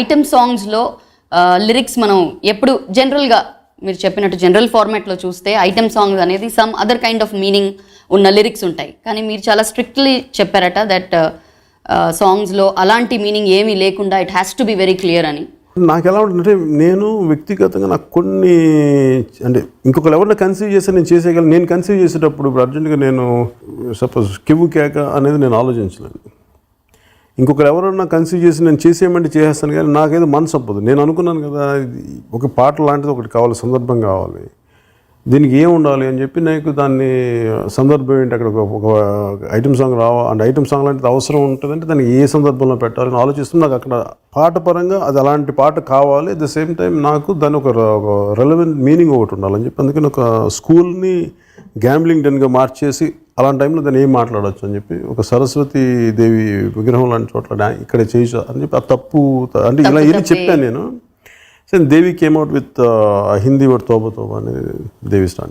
Item సాంగ్స్లో lyrics మనం ఎప్పుడు జనరల్గా మీరు చెప్పినట్టు జనరల్ ఫార్మాట్లో చూస్తే ఐటమ్ సాంగ్స్ అనేది some other kind of meaning ఉన్న లిరిక్స్ ఉంటాయి. కానీ మీరు చాలా స్ట్రిక్ట్లీ చెప్పారట దట్ సాంగ్స్లో అలాంటి మీనింగ్ ఏమీ లేకుండా it has to be very clear అని. నాకు ఎలా ఉంటుందంటే నేను వ్యక్తిగతంగా నాకు కొన్ని అంటే ఇంకొకరు ఎవరిని కన్సీవ్ చేస్తే నేను చేసేయగలను నేను కన్సీవ్ చేసేటప్పుడు ఇప్పుడు అర్జెంటుగా నేను సపోజ్ కివ్వు కేక అనేది నేను ఆలోచించలేను. ఇంకొకరు ఎవరన్నా కన్సీవ్ చేసి నేను చేసేయమంటే చేసేస్తాను కానీ నాకేదో మనసు అప్పదు నేను అనుకున్నాను కదా ఒక పాట లాంటిది ఒకటి కావాలి సందర్భం కావాలి. దీనికి ఏం ఉండాలి అని చెప్పి నాకు దాన్ని సందర్భం ఏంటి అక్కడ ఒక- ఐటమ్ సాంగ్ రావా అంటే ఐటమ్ సాంగ్ లాంటిది అవసరం ఉంటుందంటే దానికి ఏ సందర్భంలో పెట్టాలని ఆలోచిస్తూ నాకు అక్కడ పాట పరంగా అది అలాంటి పాట కావాలి. అట్ ద సేమ్ టైం నాకు దాని ఒక రెలవెంట్ మీనింగ్ ఒకటి ఉండాలని చెప్పి అందుకని ఒక స్కూల్ని గ్యాంబ్లింగ్ డెన్గా మార్చేసి అలాంటి టైంలో దాన్ని ఏం మాట్లాడొచ్చు అని చెప్పి ఒక సరస్వతి దేవి విగ్రహం లాంటి చోట్ల ఇక్కడ చేయొచ్చు అని చెప్పి ఆ తప్పు అంటే ఇలా ఇది చెప్పాను నేను. So Devi came out with Hindi word తోబ తోబ అనేది దేవి స్టాండ్